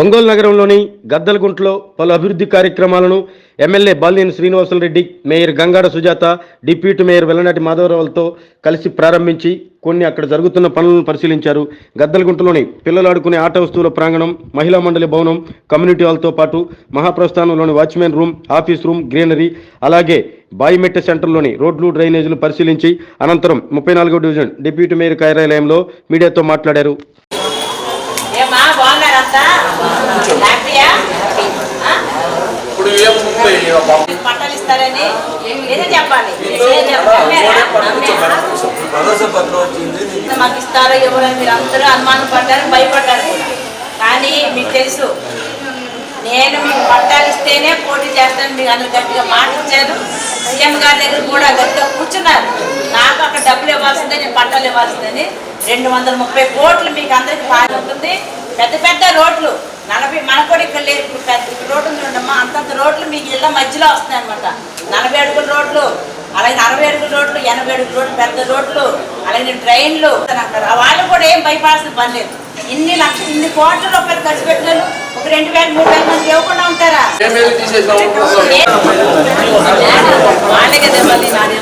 ఒంగోలు నగరంలోని గద్దలగుంటలో పలు అభివృద్ధి కార్యక్రమాలను MLA Balineni Srinivasula Reddy mayor Gangada Sujatha deputy mayor Vellanati మాధవరావులతో కలిసి ప్రారంభించి కొన్ని అక్కడ జరుగుతున్న పనులను పరిశీలించారు. గద్దలగుంటలోని పిల్లలు ఆడుకునే ఆట వస్తువుల ప్రాంగణం మహిళా మండలి భవనం కమ్యూనిటీ హాల్తో పాటు మహాప్రస్థానంలోని watchman room office room greenery అలాగే బాయిమెట్ట సెంటర్లోని రోడ్లు డ్రైనేజీలు పరిశీలించి అనంతరం ముప్పై నాలుగో డివిజన్ డిప్యూటీ మేయర్ కార్యాలయంలో మీడియాతో మాట్లాడారు. బట్టలు ఇస్తారని మీరే చెప్పాలి. మీరే మాకు ఇస్తారో ఎవరని మీరు అందరూ అనుమానం పడ్డారు భయపడ్డారు. కానీ మీకు తెలుసు నేను మీకు పట్టాలు ఇస్తేనే పోటీ చేస్తాను మీకు అందరు గట్టిగా మాట ఇచ్చారు. సీఎం గారి దగ్గర కూడా గట్టిగా కూర్చున్నారు. నాకు అక్కడ డబ్బులు ఇవ్వాల్సిందే నేను పట్టాలు ఇవ్వాల్సిందని రెండు వందల ముప్పై కోట్లు మీకు అందరికి బాగా ఉంటుంది పెద్ద పెద్ద రోడ్లు. నలభై మనకు కూడా ఇక్కడ లేదు. ఇప్పుడు పెద్ద ఇక్కడ రోడ్డు ఉంది చూడమ్మా. అంతంత రోడ్లు మీకు ఇళ్ళ మధ్యలో వస్తాయి అనమాట నలభై అడుగుల రోడ్లు అలాగే అరవై అడుగుల రోడ్లు ఎనభై అడుగుల రోడ్లు పెద్ద రోడ్లు అలాగే ట్రైన్లు. అంటారు వాళ్ళు కూడా ఏం భయపడాల్సిన పని లేదు. ఇన్ని లక్షలు ఇన్ని కోట్ల రూపాయలు ఖర్చు పెట్టినారు ఒక రెండు వేల మూడు వేల మంది ఇవ్వకుండా ఉంటారా? ఏమేమి తీసేసాము వాళ్ళే కదా మళ్ళీ నాది.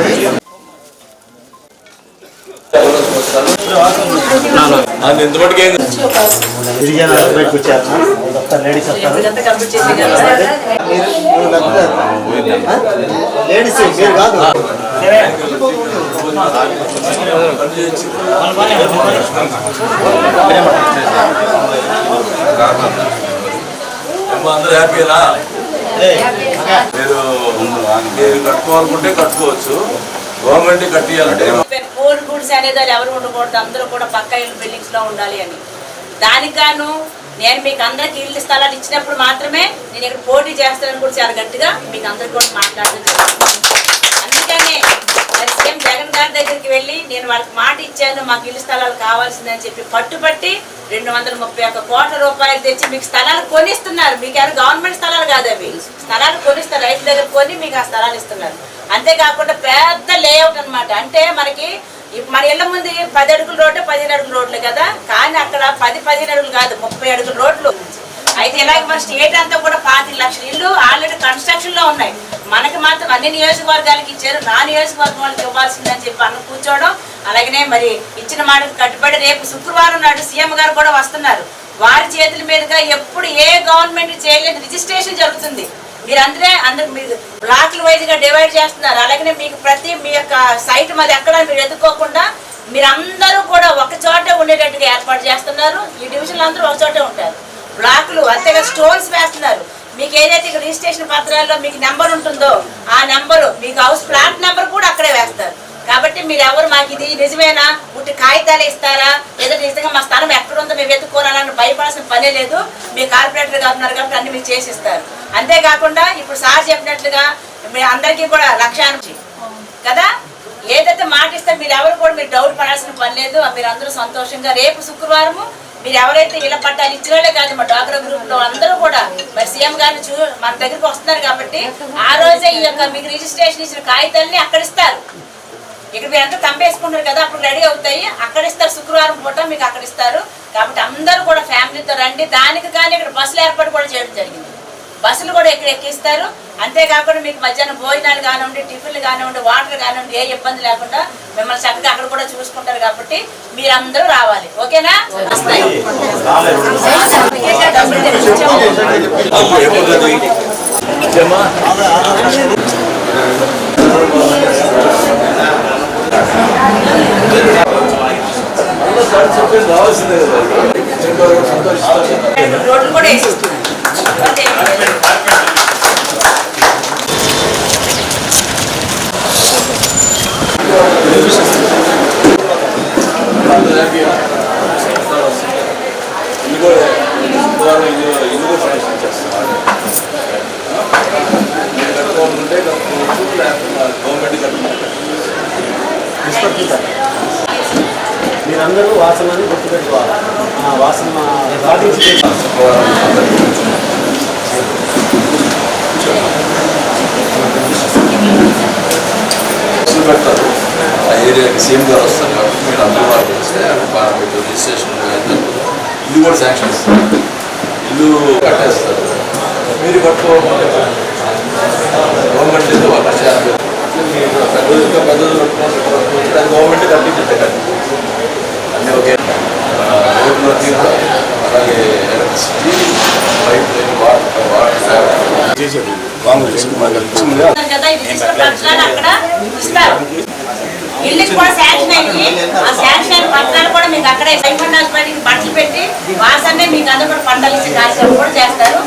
నమస్తే అది ఎంతమటుకు ఏంది గిరిజన బయటకు వచ్చారు వస్తారు లేడీస్ వస్తారు ఇదంతా కంప్లీట్ చేసి కదా. లేడీస్ మీరు కాదు ఏమ్మా, అందరూ హ్యాపీనా మీరు మీరు కట్టుకోవాలనుకుంటే కట్టుకోవచ్చు. గవర్నమెంట్ కట్టియాలంటే పూర్ గుడ్స్ అనేది వాళ్ళు ఎవరు ఉండకూడదు అందరూ కూడా పక్క ఇల్లు బిల్డింగ్స్లో ఉండాలి అని. దానికాను నేను మీకు అందరికి ఇల్లు స్థలాలు ఇచ్చినప్పుడు మాత్రమే నేను ఇక్కడ పోటీ చేస్తానని కూడా చాలా గట్టిగా మీకు అందరికి కూడా మాట్లాడడం జరిగింది. అందుకనే మరి సీఎం జగన్ గారి దగ్గరికి వెళ్ళి నేను వాళ్ళకి మాట ఇచ్చాను మాకు ఇల్లు స్థలాలు కావాల్సిందని చెప్పి పట్టుబట్టి రెండు వందల ముప్పై ఒక్క కోట్ల రూపాయలు తెచ్చి మీకు స్థలాలు కొనిస్తున్నారు. మీకు ఎవరు గవర్నమెంట్ స్థలాలు కాదు అవి. స్థలాలు కొనిస్తారు రైతు దగ్గర కొని మీకు ఆ స్థలాలు ఇస్తున్నారు. అంతేకాకుండా పెద్ద లేఅవుట్ అన్నమాట. అంటే మనకి మన ఇళ్ళ ముందు పది అడుగుల రోడ్డు పదిహేను అడుగుల రోడ్లు కదా? కానీ అక్కడ పది పదిహేను అడుగులు కాదు ముప్పై అడుగుల రోడ్లు. అయితే ఇలాగ మన స్టేట్ అంతా కూడా పాతి లక్షల ఇల్లు ఆల్రెడీ కన్స్ట్రక్షన్లో ఉన్నాయి. మనకి మాత్రం అన్ని నియోజకవర్గాలకు ఇచ్చారు. నా నియోజకవర్గం వాళ్ళకి ఇవ్వాల్సిందని చెప్పి కూర్చోవడం. అలాగనే మరి ఇచ్చిన మాటకు కట్టుబడి రేపు శుక్రవారం నాడు సీఎం గారు కూడా వస్తున్నారు. వారి చేతుల మీదుగా ఎప్పుడు ఏ గవర్నమెంట్ చేయలేని రిజిస్ట్రేషన్ జరుగుతుంది. మీరు అందరే అందరు మీరు బ్లాక్ల వైజ్గా డివైడ్ చేస్తున్నారు. అలాగనే మీకు ప్రతి మీ యొక్క సైట్ మరి ఎక్కడ మీరు ఎదుర్కోకుండా మీరందరూ కూడా ఒక చోట ఉండేటట్టుగా ఏర్పాటు చేస్తున్నారు. ఈ డివిజన్లు అందరూ ఒక చోటే ఉంటారు. బ్లాక్లు అంతేగా స్టోన్స్ వేస్తున్నారు. మీకు ఏదైతే రిజిస్ట్రేషన్ పత్రాల్లో మీకు నెంబర్ ఉంటుందో ఆ నెంబరు మీకు హౌస్ ప్లాట్ నెంబర్ కూడా అక్కడే వేస్తారు. కాబట్టి మీరు ఎవరు మాకు ఇది నిజమేనా? పుట్టి కాగితాలు ఇస్తారా? ఏదో నిజంగా మా స్థలం ఎక్కడుందో మేము వెతుక్కోవాలని భయపడాల్సిన పనే లేదు. మీ కార్పొరేటర్ గారు ఉన్నారు కాబట్టి అన్ని మీరు చేసిస్తారు. అంతేకాకుండా ఇప్పుడు సార్ చెప్పినట్లుగా మీ అందరికీ కూడా లక్ష్యానికి కదా? ఏదైతే మాట ఇస్తే మీరు ఎవరు కూడా మీరు డౌట్ పడాల్సిన పని లేదు. మీరు అందరూ సంతోషంగా రేపు శుక్రవారము మీరు ఎవరైతే ఇలా పట్టాలు ఇచ్చినోళ్ళే కాదు మా డాక్రా గ్రూప్లో అందరూ కూడా. మరి సీఎం గారిని చూ మన దగ్గరికి వస్తున్నారు కాబట్టి ఆ రోజే ఈ యొక్క మీకు రిజిస్ట్రేషన్ ఇచ్చిన కాగితాలని అక్కడ ఇస్తారు. ఇక్కడ మీరు అంతా తంపేసుకుంటారు కదా అప్పుడు రెడీ అవుతాయి. అక్కడ ఇస్తారు శుక్రవారం పూట మీకు అక్కడ ఇస్తారు. కాబట్టి అందరూ కూడా ఫ్యామిలీతో రండి. దానికి కానీ ఇక్కడ బస్సులు ఏర్పాటు కూడా చేయడం జరిగింది. బస్సులు కూడా ఇక్కడ ఎక్కిస్తారు. అంతేకాకుండా మీకు మధ్యాహ్నం భోజనాలు కానివ్వండి టిఫిన్లు కానివ్వండి వాటర్ కానివ్వండి ఏ ఇబ్బంది లేకుండా మిమ్మల్ని చక్కగా అక్కడ కూడా చూసుకుంటారు కాబట్టి మీరందరూ రావాలి. ఓకేనా? వస్తాయి రోడ్లు కూడా వేసిస్తున్నాం అంతే. అందరూ హ్యాపీగా ఇల్లు కూడా శుక్రవారం ఇల్లు ఇల్లు కూడా శాంక్షన్ చేస్తున్నారు మీరు కట్టుకోవాలంటే కట్టుకోవచ్చు లేకపోతే గవర్నమెంట్ కట్టుకోవాలి మీరందరూ వాసనని గుర్తుపెట్టుకోవాలి ఆ వాసన పాటించి బస్సులు పెడతారు ఏరియాకి సీఎం గారు వస్తారు కాబట్టి మీరు అందరూ వాళ్ళు మీకు రిజిస్ట్రేషన్ ఇల్లు కూడా శాంక్షన్ ఇస్తారు ఇల్లు కట్టేస్తారు మీరు కట్టుకోవాలి గవర్నమెంట్ వాళ్ళు అట్లా మీరు పెద్దది ఇంకా పెద్దది కట్టుకోవాలి అది గవర్నమెంట్ కట్టించే కట్టి అన్నీ ఒకే రోడ్లు అన్నీ కూడా అలాగే electricity pipe line water water ఉన్నారు కదా ఇది తీసుకున్న పత్రాలు అక్కడ ఇస్తారు ఇల్లుకి కూడా శాంక్షన్ అయ్యి ఆ శాంక్షన్ అయిన పత్రాలు కూడా మీకు అక్కడే హాస్పిటల్కి బట్టలు పెట్టి వాసన్నే మీకు అందరూ కూడా పంటలు ఇచ్చే కార్యక్రమం కూడా చేస్తారు.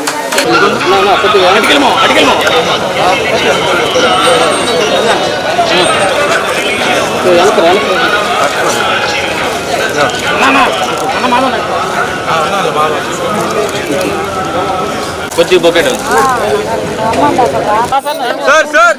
కొద్ది బొకెట్. Sir sir.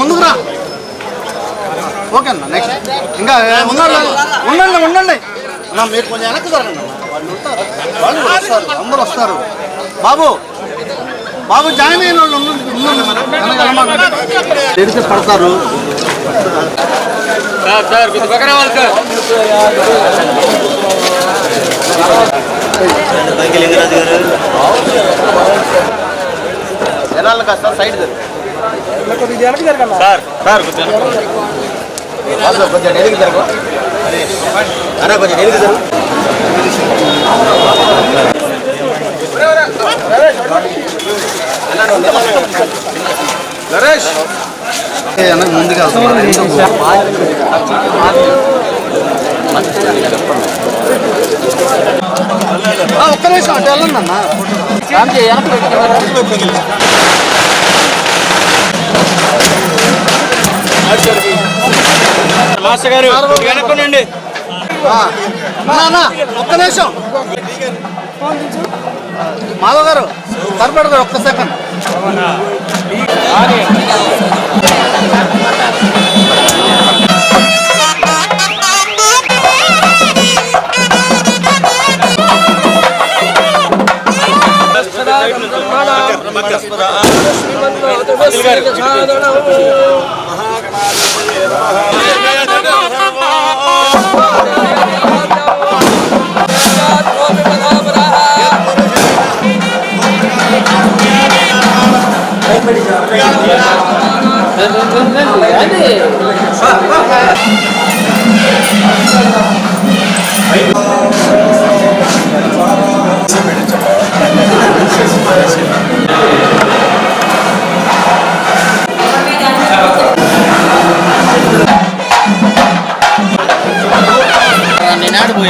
ముందుకు రా. ఓకే అన్న నెక్స్ట్ ఇంకా ఉన్నారు ఉండండి ఉండండి. మీరు కొంచెం వెనక్కి జరగండి. వాళ్ళు ఉంటారు. వాళ్ళు వస్తారు. అందరూ వస్తారు. బాబు బాబు జాయిన్ అయిన వాళ్ళు. తెరిచి పడతారు. లింగరాజు గారు జనాలు కాస్త సైడ్ సార్ సార్ కొంచెం ఎదిగి జరగ. అన్న కొంచెం ఎదిగి జరుగు. అన్న ముందుగా ఆ, ఒక్క నిమిషం అంటే వెళ్ళండి అన్న. మాస్టర్ గారు వెనక్కునండి అన్న, ఒక్క నిమిషం. మాధవ్ గారు సరిపడదు ఒక్క సెకండ్. నేను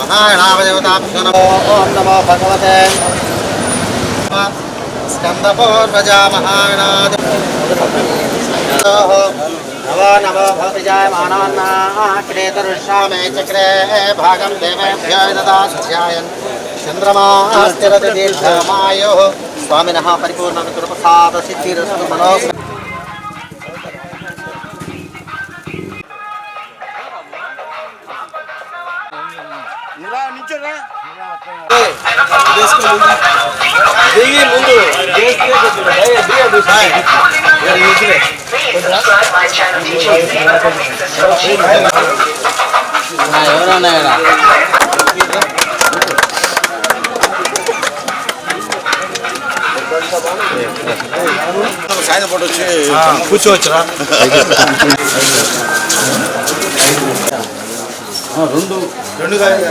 మహాగణావదేవతాభ్యనమో భగవతే స్కందపూర్వజా మహాగణాది నమో నమో భవతిజాయమానాన్నాక్రేతరుష్యామే చక్రే భాగం దేవేభ్యో విదదాధ్యాయన్ చంద్రమాస్తిరతి దీర్ఘమాయో స్వామినః పరిపూర్ణమితురుపసాద సిద్ధిరస్తు ददास्यायन् चन्द्रमास्तिरति दीर्घमायोः स्वामिनः परिपूर्णमितुरप्रसादसिद्धिरस्तु मनोः దిగి ముందు చేస్తే కొద్దిగా దయ- దిగ దూసాయి. ఇక ఇదిలే. ఆ, ఎవరన్నా ఈడ? సాయంత్రం పూట వచ్చి కూర్చోవచ్చురా రెండు కాయలు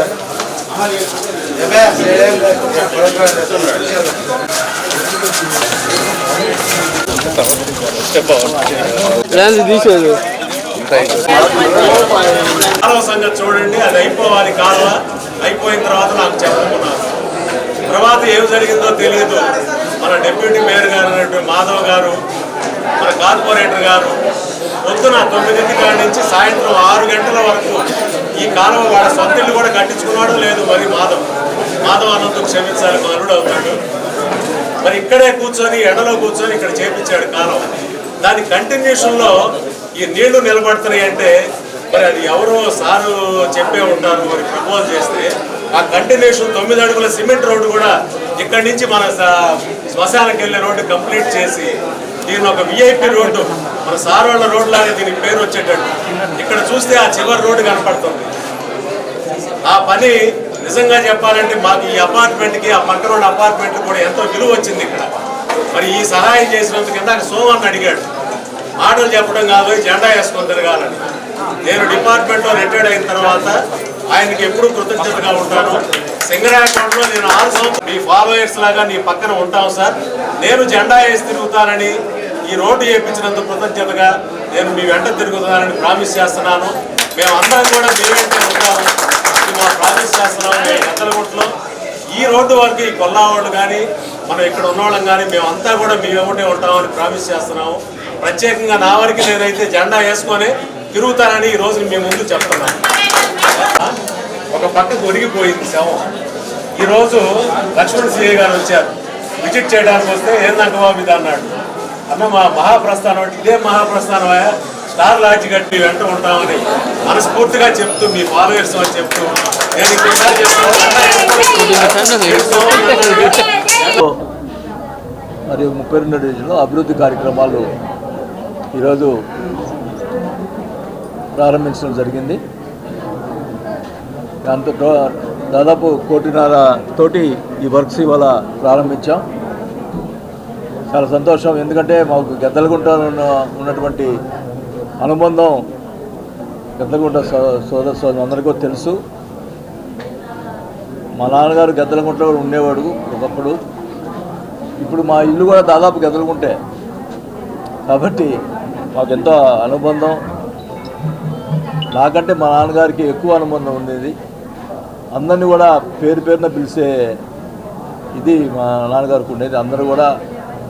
తీసేది కాలువ సంగతి చూడండి అది అయిపోవాలి కాలువ అయిపోయిన తర్వాత నాకు చెప్పనుకున్నారు తర్వాత ఏం జరిగిందో తెలియదు మన డిప్యూటీ మేయర్ గారు మాధవ్ గారు మన కార్పొరేటర్ గారు పొద్దున తొమ్మిదింటి కాడ నుంచి సాయంత్రం ఆరు గంటల వరకు ఈ కాలువ వాడ సొంత ఇల్లు కూడా కట్టించుకున్నాడు లేదు మరి మాధవ్. మాధవ్ అనంతం క్షమించాలి మానుడు అవుతాడు. మరి ఇక్కడే కూర్చొని ఎండలో కూర్చొని ఇక్కడ చేపించాడు కాలం దాని కంటిన్యూషన్లో ఈ నీళ్ళు నిలబడుతున్నాయి అంటే మరి అది ఎవరో సారు చెప్పే ఉంటారు మరి ప్రపోజ్ చేస్తే ఆ కంటిన్యూషన్ తొమ్మిది అడుగుల సిమెంట్ రోడ్డు కూడా ఇక్కడి నుంచి మన స- వెళ్ళే రోడ్డు కంప్లీట్ చేసి దీని ఒక విఐపి రోడ్డు మన సార్ వాళ్ళ రోడ్డు లాగా దీనికి పేరు వచ్చేటట్టు. ఇక్కడ చూస్తే ఆ చివరి రోడ్డు కనపడుతుంది. ఆ పని నిజంగా చెప్పాలంటే మాకు ఈ అపార్ట్మెంట్కి ఆ పక్కన ఉన్న అపార్ట్మెంట్ కూడా ఎంతో విలువ వచ్చింది ఇక్కడ. మరి ఈ సహాయం చేసినందుకు ఇందాక సోమన్ అడిగాడు మాటలు చెప్పడం కాదు జెండా వేసుకొని తిరగాలని. నేను డిపార్ట్మెంట్లో రిటైర్డ్ అయిన తర్వాత ఆయనకి ఎప్పుడూ కృతజ్ఞతగా ఉంటాను. సింగరా నేను ఆరు సంవత్సరం మీ ఫాలోయర్స్ లాగా నీ పక్కన ఉంటాం సార్. నేను జెండా వేసి తిరుగుతానని ఈ రోడ్డు వేయించినందుకు కృతజ్ఞతగా నేను మీ వెంట తిరుగుతానని ప్రామిస్ చేస్తున్నాను. మేమందరం కూడా మీ వెంటే ఉంటాము మా ప్రామిస్ చేస్తున్నాం మేము గంటలగుంటలో ఈ రోడ్డు వరకు ఈ కొల్లావాళ్ళు కానీ మనం ఇక్కడ ఉన్నవాళ్ళం కానీ మేమంతా కూడా మీ వెంటే ఉంటామని ప్రామిస్ చేస్తున్నాము. ప్రత్యేకంగా నా వరకు నేనైతే జెండా వేసుకొని తిరుగుతానని ఈ రోజు మీ ముందు చెప్తున్నాను. ఒక పక్కకు ఒరిగిపోయింది శవం. ఈరోజు లక్ష్మణ్ సిఐ గారు వచ్చారు. విజిట్ చేయడానికి వస్తే ఏందంక బాబు ఇది అన్నాడు. అన్న మా మహాప్రస్థానం అంటే ఇదే మహాప్రస్థానం స్టార్ లాడ్జ్ కట్టి వెంట ఉంటామని మనస్ఫూర్తిగా చెప్తూ మీ ఫాలోయర్స్ అని చెప్తూ నేను ఇంకోసారి మరియు ముప్పై రెండు డివిజన్లో అభివృద్ధి కార్యక్రమాలు ఈరోజు ప్రారంభించడం జరిగింది. దాంతో దాదాపు కోటిన్నర తోటి ఈ వర్క్స్ ఇవాళ ప్రారంభించాం. చాలా సంతోషం. ఎందుకంటే మాకు గద్దలగుంట ఉన్నటువంటి అనుబంధం గద్దలగుంట సో సోదర సోదరు అందరికీ తెలుసు. మా నాన్నగారు గద్దలగుంటలో కూడా ఉండేవాడు ఒకప్పుడు. ఇప్పుడు మా ఇల్లు కూడా దాదాపు గదలుకుంటే కాబట్టి మాకు ఎంతో అనుబంధం. నాకంటే మా నాన్నగారికి ఎక్కువ అనుబంధం ఉండేది. అందరినీ కూడా పేరు పేరున పిలిచే ఇది మా నాన్నగారికి ఉండేది. అందరూ కూడా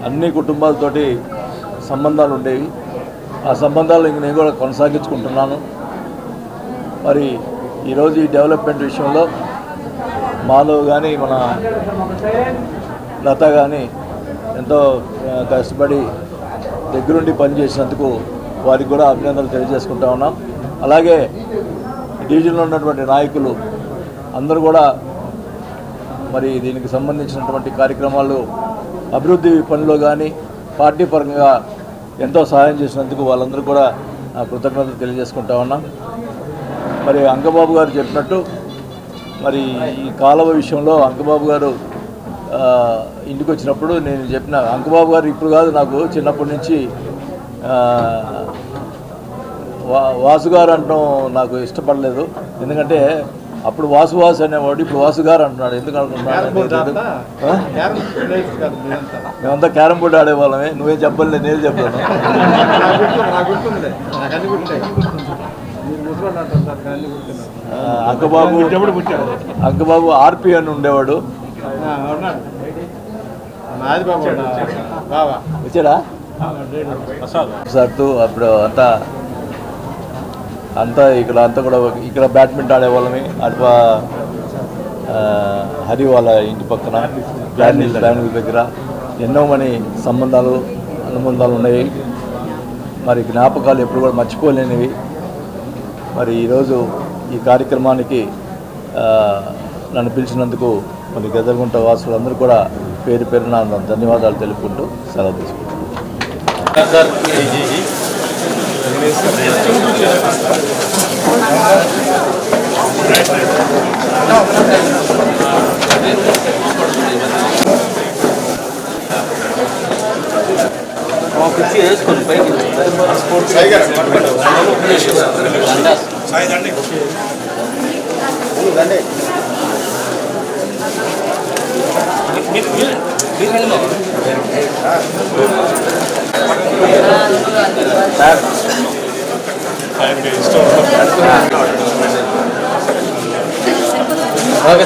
అన్ని కుటుంబాలతోటి సంబంధాలు ఉండేవి. ఆ సంబంధాలు ఇంక నేను కూడా కొనసాగించుకుంటున్నాను. మరి ఈరోజు ఈ డెవలప్మెంట్ విషయంలో మాలో కానీ మన లత కానీ ఎంతో కష్టపడి దగ్గరుండి పనిచేసినందుకు వారికి కూడా అభినందనలు తెలియజేసుకుంటా ఉన్నాం. అలాగే డివిజన్లో ఉన్నటువంటి నాయకులు అందరూ కూడా మరి దీనికి సంబంధించినటువంటి కార్యక్రమాలు అభివృద్ధి పనిలో కానీ పార్టీ పరంగా ఎంతో సహాయం చేసినందుకు వాళ్ళందరూ కూడా కృతజ్ఞతలు తెలియజేసుకుంటా ఉన్నాం. మరి అంకబాబు గారు చెప్పినట్టు మరి ఈ కాలువ విషయంలో అంకబాబు గారు ఇంటికి వచ్చినప్పుడు నేను చెప్పిన అంకబాబు గారు ఇప్పుడు కాదు నాకు చిన్నప్పటి నుంచి వా వాసు గారు అనడం నాకు ఇష్టపడలేదు. ఎందుకంటే అప్పుడు వాసు వాసు అనేవాడు ఇప్పుడు వాసు గారు అంటున్నాడు. ఎందుకు అంటున్నాడు ఆ? మేమంతా. క్యారం బోర్డు ఆడేవాళ్ళమే. నువ్వేం చెప్పలేదు నేను చెప్పాను? అంకబాబు అంకబాబు ఆర్పి అని ఉండేవాడు. వచ్చాడా. సార్తో అప్పుడు అంతా అంతా ఇక్కడ అంతా కూడా ఇక్కడ బ్యాడ్మింటన్ ఆడేవాళ్ళని అటు హరి వాళ్ళ ఇంటి పక్కన ప్లానింగ్ ప్లానింగ్ దగ్గర. ఎన్నో మని సంబంధాలు అనుబంధాలు ఉన్నాయి. మరి జ్ఞాపకాలు ఎప్పుడు కూడా మర్చిపోలేనివి. మరి ఈరోజు ఈ కార్యక్రమానికి నన్ను పిలిచినందుకు మరి గదరగుంట వాసులందరూ కూడా పేరు పేరున ధన్యవాదాలు తెలుపుకుంటూ సెలవు కుర్చీ వేసుకోండి పైకి మీరు okay